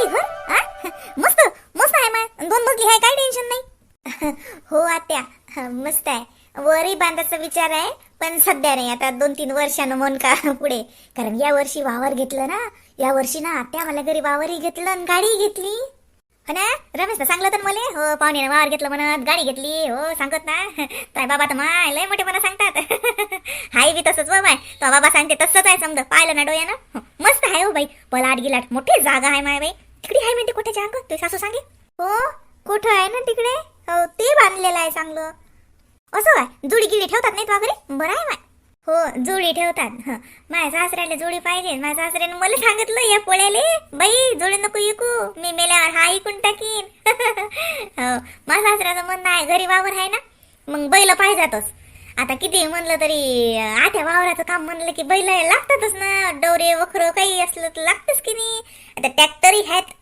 बाई घर मस्त मस्त आहे माय. दोन मजली आहे काय टेन्शन नाही. हो आत्या. मस्त आहे. वरही बांधायचा विचार आहे पण सध्या नाही. आता दोन तीन वर्षानं मन का पुढे. कारण या वर्षी वावर घेतलं ना. या वर्षी ना आत्या मला घरी वावरही घेतलं आणि गाडी घेतली. हो ना? रमेश सांगलं तर मला? हो पाहुणे वावर घेतलं म्हणत गाडी घेतली. हो सांगत ना. ताय बाबा तर माय लय मोठेपणा सांगतात. हाय बी तसंच बाबा तो बाबा सांगते तसंच आहे समजा. पाहिलं ना डोळ्यानं? मस्त आहे हो बाई. पलाट गिलाट मोठी जागा आहे माय बाई. तिकडे आहे म्हणते कुठे जागा? ते सासू सांगे हो कुठं आहे ना तिकडे? हो ते बांधलेलं आहे चांगलं. असं काय? जुडी गिडी ठेवतात नाही वगैरे बरं आहे माय. हो जुडी ठेवतात. माझ्या सासऱ्याला जुडी पाहिजे. माझ्या सासऱ्याने मला सांगितलं या पोळ्याले. बाई जुडी नको ऐकू मी मेल्यावर हा ऐकून टाकीन. हो माझ्या सासऱ्याचं म्हणणं आहे घरी वावर आहे ना मग बैल पाहिजातच आता किती म्हणलं तरी आठ्या वावराचं काम म्हणलं की बैल लागतातच ना. डवरे वखरं काही असलं तर लागतच की नाही. आता ट्रॅक्टरी आहेत.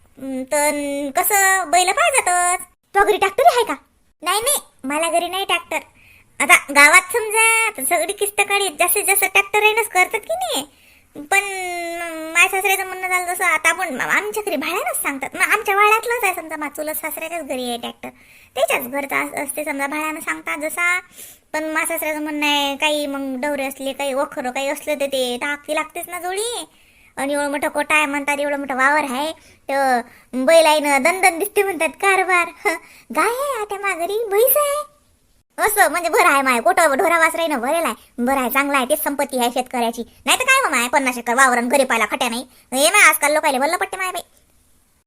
तर कसं बैल पाहिजातच तो घरी ट्रॅक्टरी आहे का? नाही नाही. मला घरी नाही ट्रॅक्टर. आता गावात समजा सगळी किस्त काढी जास्तीत जास्त ट्रॅक्टर येणंच करतात की नाही. पण माझ्या सासऱ्याचं म्हणणं झालं तसं आता आपण आमच्या घरी भाड्यानंच सांगतात. मग आमच्या भाड्यातलंच आहे समजा माझं सासऱ्याच्याच घरी आहे ट्रॅक्टर त्याच्याच घरचा असते समजा भाड्यानं सांगतात जसा. पण माझ्या सासऱ्याचं म्हणणं आहे काही मग डवरे असले काही वखरं काही असलं तर ते ताकी लागतेच ना जोडी. आणि एवढं मोठं कोटा आहे म्हणतात एवढं मोठं वावर आहे. तर बैलाईनं दणदण दिसते म्हणतात कारभार. गाय आहे आता माघारी म्हैस आहे. असं म्हणजे बरं आहे माय कुठं ढोरा वासराय ना भरेल आहे. आहे चांगला आहे तेच संपत्ती आहे शेतकऱ्याची. नाही तर काय हो माय पन्नास एकर वावरण घरी पाहिला खट्या नाही. हे माय आजकाल लोकायला भरलं पट्टे माय बाई.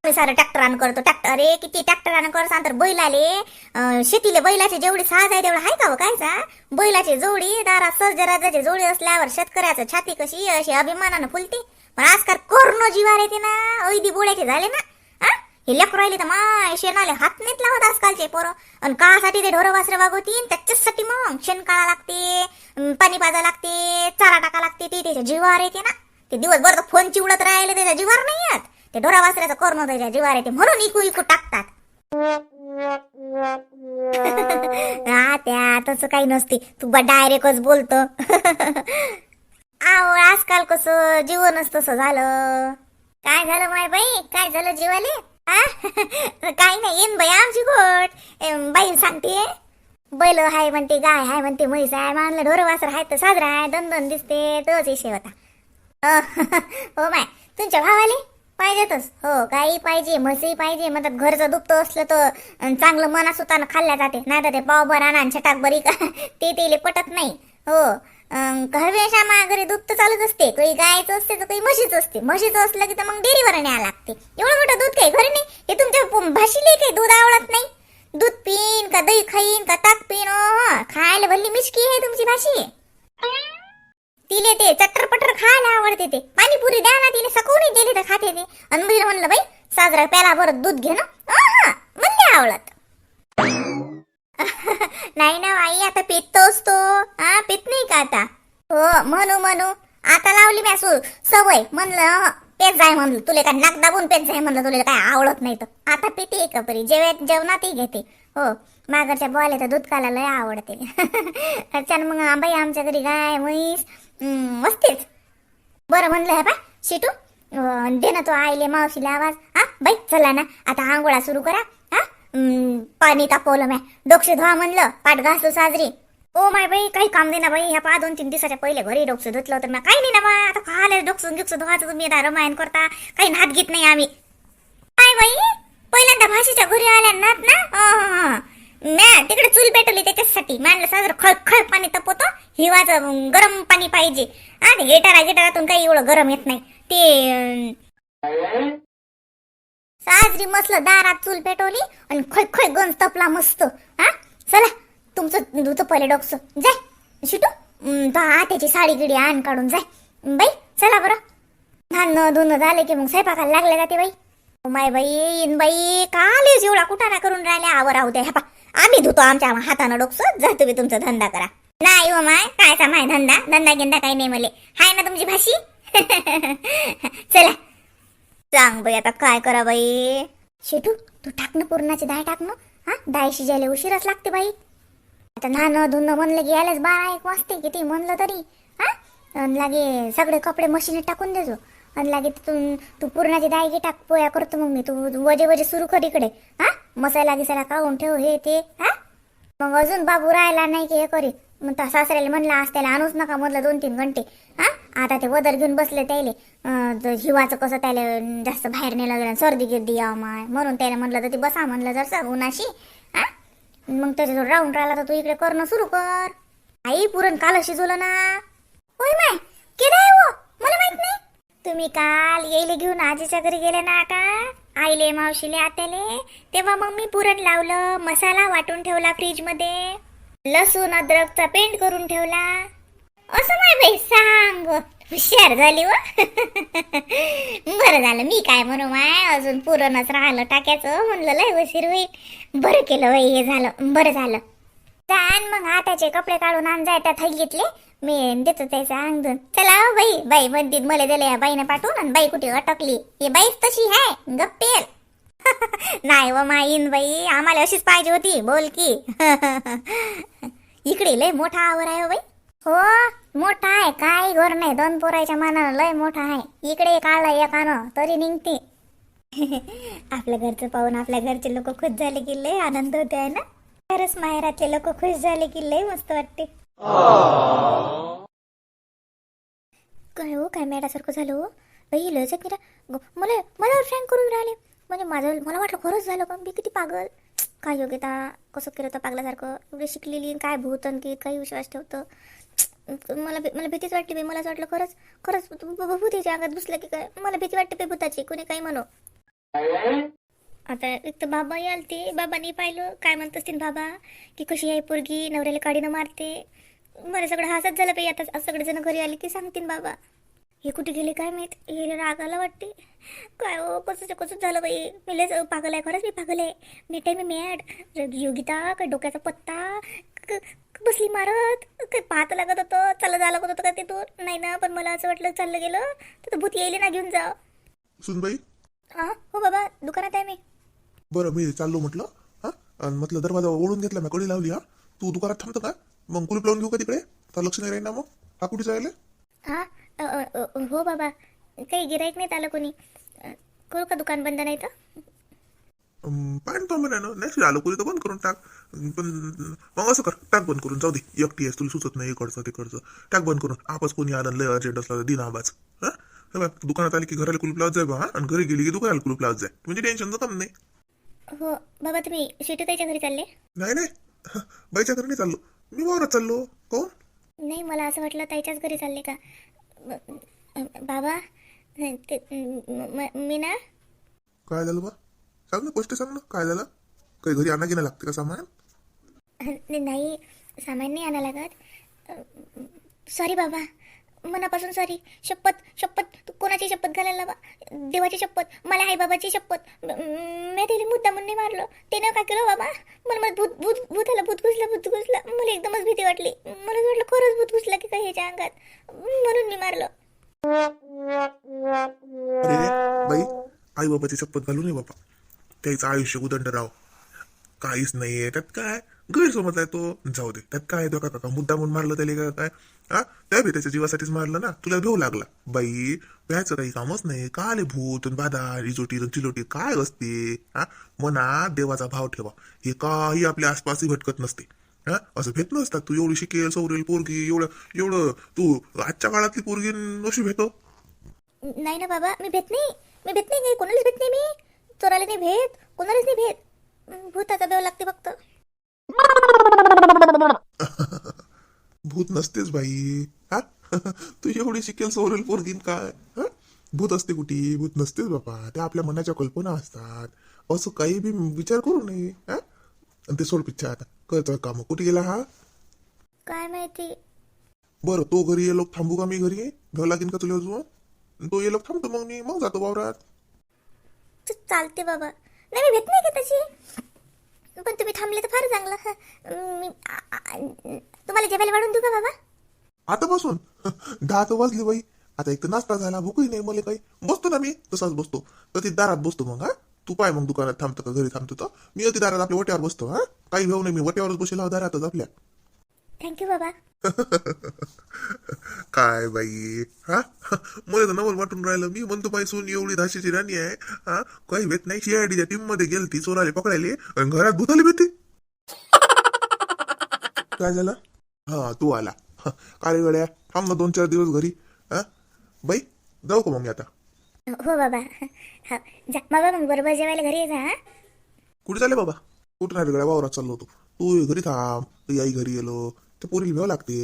आम्ही सारं ट्रॅक्टरानं करतो. ट्रॅक्टर अरे किती ट्रॅक्टरानं कर सांग तर बैलाले शेतीले बैलाचे जेवढे साज आहे तेवढं आहे का हो काय सा बैलाची जोडी दारा सर्जराजाची जोडी असल्यावर शेतकऱ्याचं छाती कशी अशी अभिमानानं फुलते. पण आजकाल कोरोना जीवार येते ना ऐदी बोळ्याचे झाले ना. हे लेकरं राहिले तर माय शेणाले हात नाहीत लावत आजकालचे पोरं. आणि काळासाठी ते ढोरं वासरं वागवतील त्याच्याचसाठी मग शेण काळा लागते पाणी पाजा लागते चारा टाका लागते ते त्याच्या जीवावर येते ना. ते दिवसभर तर फोन चिवडत राहिले त्याच्या जीवावर नाही येत. ते ढोरा वासऱ्याचं करणं त्याच्या जीवावर येते म्हणून इकू इकू टाकतात. हा त्या तसं काही नसते. तू डायरेक्टच बोलतो. आहो आजकाल कसं जीवनच तसं झालं. काय झालं माय बाई? काय झालं जीवाले? काही नाही येईन बाई आमची गोट बाई सांगते बैल हाय म्हणते गाय हाय म्हणते म्हैस आहे मानलं ढोर वासर हाय तर साजरा आहे दोन दोन दिसते तोच विषय होता. हो माय तुमच्या भावाले पाहिजेतच. हो गाई पाहिजे म्हशी पाहिजे म्हणतात घरचं दुखतं असलं तर चांगलं मनासुतानं खाल्ल्या जाते. नाही तर ते पावभर आणा छटाक बरी का ते तेले पटत नाही. हो हरवेशा मा घरी दूध तर चालूच असते. काही गायचं असते तर काही म्हशीचं असते. म्हशीचं असलं की तर मग डेअरीवर न्यायला लागते. एवढं मोठं दूध काही घरी नाही? हे तुमच्या पु- भाषीले काही दूध आवडत नाही? दूध पिन का दही खाईन का ताक पिन ओ खायला भल्ली मिशकी आहे तुमची भाषी. तिले ते चटर पटर खायला आवडते ते. पाणीपुरी द्या ना तिने सकवून दिली तर खाते ते. आणि म्हणलं बाई साजरा प्याला बरं दूध घे ना. अहं, आवडत. नाही ना आई आता पितोस तो. हा पित नाही का आता? हो म्हणू म्हणू. आता लावली मी असू सवय. म्हणलं पेच जाय म्हणलं. तुला काय नाक दाबून पेच जाय म्हणलं. तुला काय आवडत नाही तर. आता पिते का बरी जेवत जेवणातही घेते. हो मागरच्या बॉल तर दूध काला लय आवडते. त्याच्यानं मग बाई आमच्या घरी गाय म्हैस मस्तीच. बरं म्हणलं हे पा शिटू. दे ना तो आईले मावशीला आवाज. हा बाई चला ना. आता आंघोळा सुरू करा. पाणी तापवलं म्या. डोकशे धुवा म्हणलं पाठ घासू साजरी. ओ माय बाई काही काम देना बाई. ह्या पहा दोन तीन दिवसाच्या पहिले घरी डोकसं धुतलं तर ना काही नाही ना बा आता खाले डोकसून गिकसं धुवायचं तुम्ही रमायण करता. काही नात घेत नाही आम्ही. काय बाई पहिल्यांदा भाषेच्या घरी आल्या नात ना? म्या तिकडे चूल पेटवली त्याच्यासाठी. मानलं साजरं खळ खळ पाणी तपवतो. हिवाचं गरम पाणी पाहिजे. आणि गेटारा गिटारातून काही एवढं गरम येत नाही. ते साजरी मसलं दारात चूल पेटवली आणि खोय खोय गंज तपला मस्त. हा? चला तुमचं धुतं पहिले डोकसं. जाय शिटू. त्याची साडी गिडी आण काढून जाय. बाई चला बरं. धान धुणं झाले की मग स्वयंपाकाला लागले जाते बाई. माय बाई इन बाई काल एवढा कुटाणा करून राहिल्या आवर राहू द्या पा आम्ही धुतो आमच्या हातानं डोकसं. जा तुम्ही तुमचा धंदा करा. नाही हो माय कायचा माय धंदा? धंदा गिंदा काही नाही मले. हाय ना तुमची भाषी? चला. सांग बाई आता काय करा बाई? शेटू तू टाक ना पूर्णाची डाळ टाक ना. हा डाळ शिजायला उशीरच लागते बाई. आता नाणं धुणं म्हणलं की यायलाच बारा एक वाजते किती म्हणलं तरी. हा? अन लागे सगळे कपडे मशीनीत टाकून देजो. आणि लागे तिथून तू पुरणाची डाळ घे टाक पोया करतो मग मी. तू वजे वजे सुरू कर इकडे. हा? मसाला गिसाला काढून ठेव हे ते. हा? मग अजून बाबू राहिला नाही की हे करी मग त्या सासऱ्याला म्हणला आज त्याला आणूच नका मधलं दोन तीन घंटे. हा? आता ते वदर घेऊन बसले त्याले. जिवाचं कसं त्याला जास्त बाहेर नेलं गेलं सर्दी गिर्दी यावं माय म्हणून त्याला म्हणलं तर ते बसा म्हणलं जर उन्हाशी. हा? मग त्याच्याजवळ राहून राहिला तर तू इकडे करणं सुरू कर. आई पुरण काल शिजवलं ना? होय माय केलं आहे वो मला माहीत नाही. तुम्ही काल येईले घेऊन आजीच्या घरी गेले ना का आईले मावशीले आत्याले? तेव्हा मग मी पुरण लावलं मसाला वाटून ठेवला फ्रीजमध्ये. लसूण अद्रकचा पेंट करून ठेवला. असं नाही बाई सांग. हुशार झाली व. बरं झालं मी काय म्हणू माय? अजून पुरणच राहिलं टाक्याचं म्हणलं लय उशीर होईल. बरं केलं बाई हे झालं. बरं झालं. आण मग हाताचे कपडे काढून आण जाय त्या थैलीतले. मी देतो त्याचं अंगदून चला हो बाई. बाई म्हणतील मला दिलं या बाईने पाठवून आणि बाई कुठे अटकली. ही बाईच तशी आहे गप्पेल. नाही व माईन बाई आम्हाला अशीच पाहिजे होती बोल की. इकडे लय मोठा आवर आहे हो बाई. हो मोठा आहे काय घर नाही दोन पोराच्या मानानं लय मोठा आहे. इकडे काढला एकानं तरी निघते. आपल्या घरचं पाहून आपल्या घरचे लोक खुश झाले की लय आनंद होते आहे ना? खरंच माहेरातले लोक खुश झाले की लय मस्त वाटते. काय हो काय मॅडासारखं झालं हो? बाई लयच किरा मला मला फ्रँक करून राहिले. म्हणजे माझं मला वाटलं खरंच झालं पण मी किती पागल. काय योग्यता कसं केलं होतं पागल्यासारखं एवढी शिकलेली काय भूत आणखी काही विश्वास ठेवतं? मला मला भीतीच वाटली बाई मला असं वाटलं खरंच खरंच भूतीच्या अंगात घुसलं की काय? मला भीती वाटते बाई भूताची कोणी काही म्हणू. आता एक तर बाबा याल ते बाबांनी पाहिलं काय म्हणत असतील बाबा की कशी आहे पोरगी नवऱ्याला काडीनं मारते. मला सगळं हसत झालं पाहिजे आता सगळे सगळेजण घरी आले की सांगतील बाबा. हे कुठे गेले काय माहीत? हे रागाला वाटते. काय हो कसं कसं झालं बाई? मी पागल आहे खरंच मी पागल आहे. मी टाइम मी मॅड योगिता काय डोक्याचा पत्ता? बसली मारत. काय पाहत लागत होतं? चाललं झालं लागत होतं का तिथून? नाही ना पण मला असं वाटलं चाललं गेलं. तर भूत येईल ना घेऊन जा. सुनबाई? हा? हो बाबा दुकानात आहे मी. बरं मी चाललो म्हटलं. हा? म्हटलं दरवाजा ओढून घेतला मी कडी लावली हा? तू दुकानात थांबतो का? मग कुलूप लावून घेऊ का तिकडे? तर लक्ष नाही राहील ना मग? हा कुठे जायला हा? हो बाबा. काही गिराईक नाहीत आलं कोणी? करू का दुकान बंद नाही तर? पाणी तो म्हणा नाही आलो कुणी तर बंद करून टाक. पण मग असं कर टाक बंद करून जाऊ दे. एकटी आहेस तुला सुचत नाही इकडचं तिकडचं. टाक बंद करून. आपच कोणी आलं लय अर्जंट असला तर दिन आवाज. हा? हे बघ, दुकानात आली की घराला कुलूप लावत जाय बा आणि घरी गेली की दुकानाला कुलूप लावत जाय. म्हणजे टेन्शन कम नाही. हो बाबा तुम्ही शिटू ताईच्या घरी चालले? नाही नाही. बाईच्या घरी नाही चाललो. मी वावरात चाललो. कोण? नाही मला असं वाटलं ताईच्याच घरी चालले का? बाबा ते म- ना? काय झालं बा? सांग ना गोष्ट सांग ना काय झालं काही घरी आणा घेणं लागते का सामान? नाही सामान नाही आणा लागत. सॉरी बाबा. मनापासून सॉरी शपथ शपथ. तू कोणाची शपथ घालायला बा देवाची शपथ मला आई बाबाची शपथ. मी तिला मुद्दा म्हणून मारलं. ते काय केलं बाबा? मला मला भूत भूत भूत आलं भूत घुसलं भूत घुसलं. मला एकदमच भीती वाटली. मला वाटलं खरंच भूत घुसलं की काय ह्याच्या अंगात? म्हणून मी मारलं. अरे बाई आई बाबाची शपथ घालू नये बाबा. त्याचं आयुष्य उदंड राव काहीच नाहीये. त्यात काय? गैरसमज आहे तो. जाऊ दे. त्यात काय तो काका मुद्दा म्हणून मारलं त्याला का काय? हा? त्या बी त्याच्या जीवासाठीच मारलं ना? तुला भेऊ लागला. बाई व्यायचं काही कामच नाही. का आले भूत बाधा? रिजोटी अन चिलोटी. काय असते? हा? मनात देवाचा भाव ठेवा. हे काही आपल्या आसपासही भटकत नसते. हा? असं भेट नसतात. तू एवढी शिकेल सवरेल पोरगी एवढं एवढं. तू आजच्या काळातली पोरगी अशी भेटो नाही ना बाबा मी भेट नाही. मी भेट नाही. कोणालाच भेट नाही मी. चोराला नाही भेट. कोणालाच नाही भेट. भूताचा देव लागते फक्त. भूत नसतेच बाई. हा? तू एवढी शिकेल सवरेल पोरगीन काय? हा? भूत असते कुठे? भूत नसतेच बाबा. त्या आपल्या मनाच्या कल्पना असतात. असं काही बी विचार करू नये. हा? आणि ते सोड पिच्छा आता. करतोय काम. कुठे गेला हा? काय माहिती. बरं तो घरी ये लोक थांबू का मी घरी? भेव लागेल का तुला अजून? तो ये लोक थांबतो मग मी. मग जातो वावरात. चालते बाबा. नाही मी भेट नाही का तशी पण तुम्ही थांबले तर फार चांगलं हं. मी आ- आ- तुम्हाला जेवायला वाढून देऊ का बाबा? आता बसून. दहा तर वाजले बाई. आता एक तर नाश्ता झाला भूकही नाही मला काही. बसतो ना मी तसाच बसतो. तर ती दारात बसतो मग हा. तू पाय मग दुकानात थांबतो का घरी थांबतो तर मी अति दारात आपल्या वट्यावर बसतो हा. काही घेऊ नाही मी वट्यावरच बसेल आहो दारातच आपल्या. थँक्यू बाबा. काय बाई हा? मला तर नवल वाटून राहिलं मी म्हणतो बाई सून एवढी धाशीची राणी आहे हा. काही भेट नाही सीआयडीच्या टीममध्ये गेलती चोराले पकडायले आणि घरात भूताली भेटते. काय झालं? हा तू आला. काय गड्या? थांब ना दोन चार दिवस घरी. हा? बाई जाऊ का मग मी आता? हो बाबा. हा जा. बाबा मग बरोबर जेवायला घरी ये जा हा. कुठे चालले बाबा? कुठं नाही रे गड्या वावरात चाललो होतो. तू घरी थांब. तुझी आई घरी गेलो ते पोरीला भेव लागते.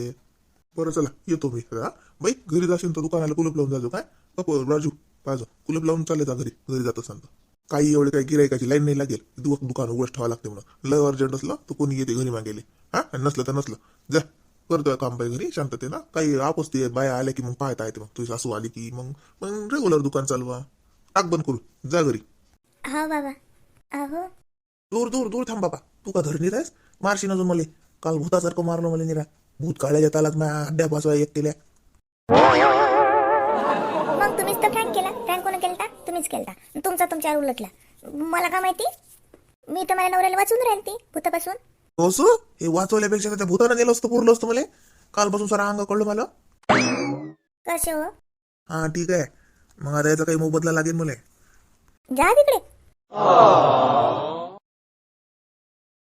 बरं चला येतो मी. हा? बाई घरी जाशील तर दुकानाला कुलूप लावून जाजो काय? बापू राजू पाहिजे. कुलूप लावून चालले जा घरी. घरी जात तर काही एवढे काही गिरायकाची लाईन नाही लागेल. दु दुकान उघडच ठेवावं लागते म्हणून. लय अर्जंट असलं तर कोणी येते घरी मागेले. हा? नसलं तर नसलं. जा करतोय काम बाई घरी शांतते ना काही आपसते बाया आल्या की मग पाहता येते मग. तुझी सासू आली की मग मग रेग्युलर दुकान चालवा. टाक बंद करू. जा घरी. हा बाबा. अहो. दूर दूर दूर थांब बाबा. तू का घरी निरायस मारशीन अजून मला. काल भूतासारखं मारलं मला निरा. भूत काढायच्या तालात माझ्या अड्ड्या बसवा एक केल्या कोण केलता? तुम्हीच केलता. तुमचा तुमच्यावर उलटला. मला का माहिती? मी तर माझ्या नवऱ्याला वाचून राहिली भूतापासून. असो हे वाचवल्यापेक्षा त्या भूतानं नेलं असतं पुरलं असतं मला. कालपासून सारा अंग कळलं मला. कसे हो? हा ठीक आहे. मग आता याचा काही मोबदला लागेल मला. जा तिकडे.